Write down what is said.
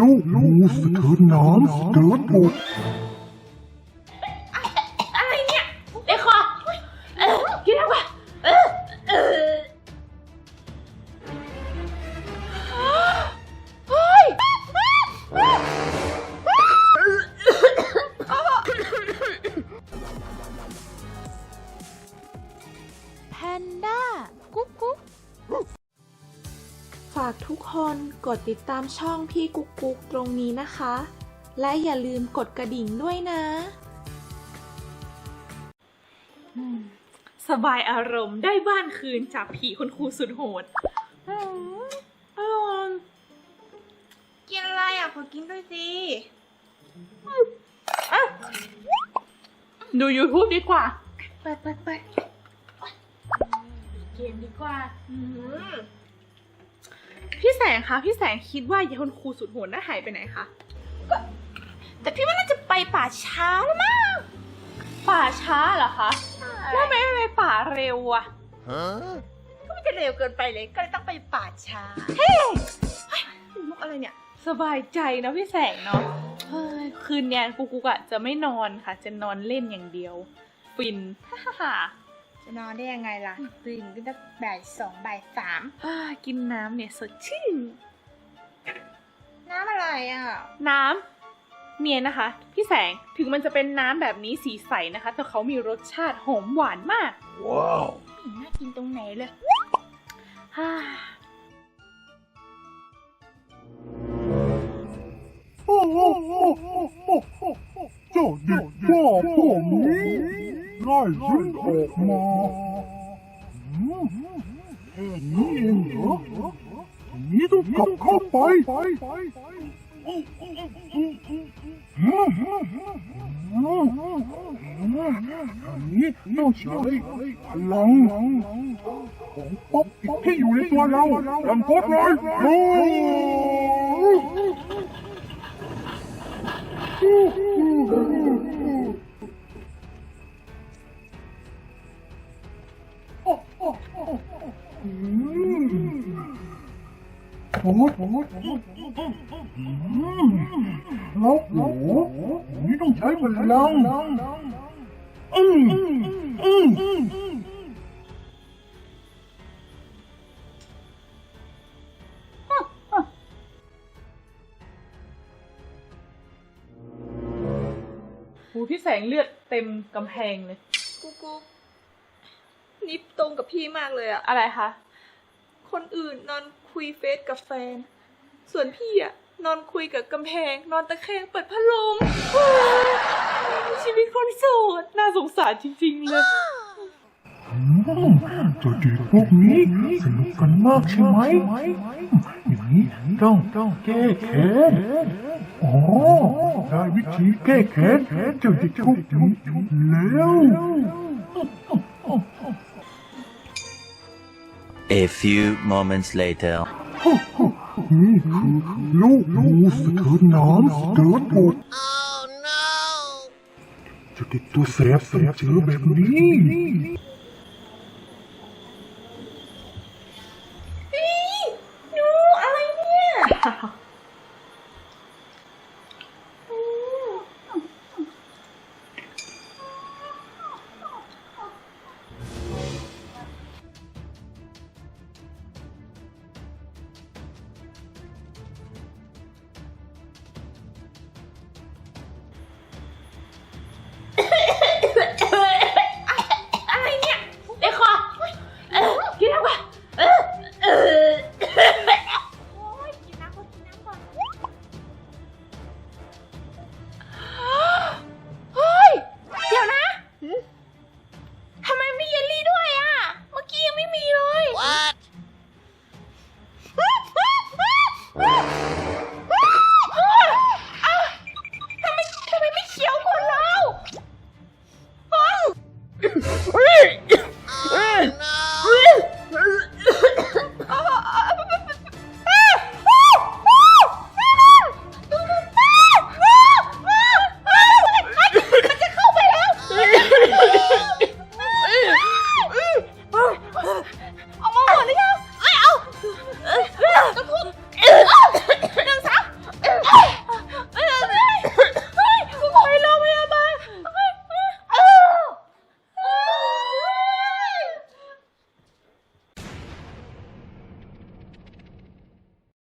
ลูกงูสะเทินน้ำสะเทินบกอะไรเนี่ยเด็กคอเออกินแล้วปะเออเออเฮ้ยแพนด้ากุ๊กกุ๊ก ฝากทุก คนกดติดตามช่องพี่กุ๊กกุ๊กตรงนี้นะคะ และอย่าลืมกดกระดิ่งด้วยนะ สบายอารมณ์ได้บ้านคืนจากผีคุณครูสุดโหดอืมอร่อยกินอะไรอะขอกินด้วยสิดู YouTube ดีกว่าเปิดเปิดเปิดเกมดีกว่า อืม พี่แสงคะพี่แสงคิดว่ายายคุณครูสุดโหดน่าหายไปไหนคะแต่พี่ว่าน่าจะไปป่าช้าแล้วมั้งป่าช้าเหรอคะแล้วทำไมไม่ไปป่าเร็วอะก็มันจะเร็วเกินไปเลย ก็เลยต้องไปป่าช้าเฮ้ยเฮ้ยมุกอะไรเนี่ย สบายใจนะพี่แสงเนาะเฮ้ยคืนเนี้ยกูกูกะจะไม่นอนค่ะ จะนอนเล่นอย่างเดียว ฟิน ฮ่าฮ่าฮ่า จะนอนได้ยังไงล่ะตื่นก็ตั้งบ่ายสองบ่ายสามอ่ากินน้ำเนี่ยสดชื่น น้ำอะไรอะ น้ำเนี่ยนะคะ พี่แสงถึงมันจะเป็นน้ำแบบนี้สีใสนะคะ แต่เขามีรสชาติหอมหวานมาก ว้าวไม่น่ากินตรงไหนเลยฮ่าโอ้โหเจ้าเด็กบ้าพวกนี้ ไล่ฉันออกมาแค่นี้เองเหรอนี้ต้องกลับเข้าไปอันนี้ต้องใช้พลังของป๊อปที่อยู่ในตัวเราลำโพดเลยโหโอ้โหแล้วโอ้โหนี่ต้องใช้พลังอืมอืมหูพี่แสงเลือดเต็มกำแพงเลย กุ๊กกุ๊กนี่ตรงกับพี่มากเลยอะอะไรคะ คนอื่นนอนคุยเฟซกับแฟน ส่วนพี่อะนอนคุยกับกำแพง นอนตะแคงเปิดพัดลมชีวิตคนโสดน่าสงสารจริง ๆ เลยตัวเด็กพวกนี้สนุกกันมากใช่ไหมอย่างนี้ต้องต้องแก้แค้นอ๋อได้วิธีแก้แค้นเจ้าเด็กพวกนี้แล้ว A few moments later. นี่คือลูกงูสะเทินน้ำสะเทินบกเจ้าเด็กตัวแสบต้องเจอแบบนี้